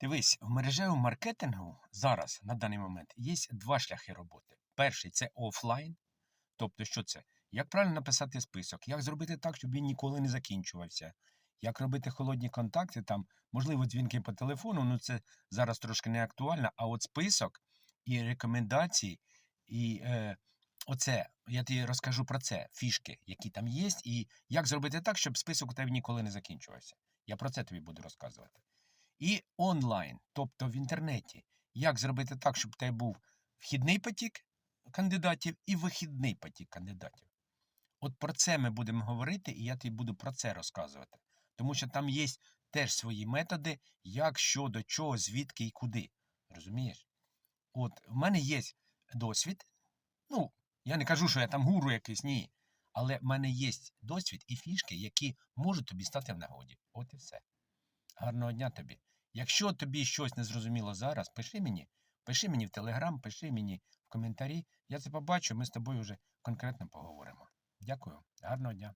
Дивись, в мережевому маркетингу зараз, на даний момент, є два шляхи роботи. Перший це офлайн. Тобто, що це? Як правильно написати список, як зробити так, щоб він ніколи не закінчувався, як робити холодні контакти, там, можливо, дзвінки по телефону, ну це зараз трошки не актуально, а от список і рекомендації, і е, оце, я тобі розкажу про це, фішки, які там є, і як зробити так, щоб список у тебе ніколи не закінчувався. Я про це тобі буду розказувати. І онлайн, тобто в інтернеті, як зробити так, щоб тебе був вхідний потік кандидатів і вихідний потік кандидатів. От про це ми будемо говорити, і я тобі буду про це розказувати. Тому що там є теж свої методи, як, що, до чого, звідки і куди. Розумієш? От в мене є досвід. Ну, я не кажу, що я там гуру якийсь, ні. Але в мене є досвід і фішки, які можуть тобі стати в нагоді. От і все. Гарного дня тобі. Якщо тобі щось не зрозуміло зараз, пиши мені. Пиши мені в Телеграм, пиши мені в коментарі. Я це побачу, ми з тобою вже конкретно поговоримо. Дякую, гарного дня.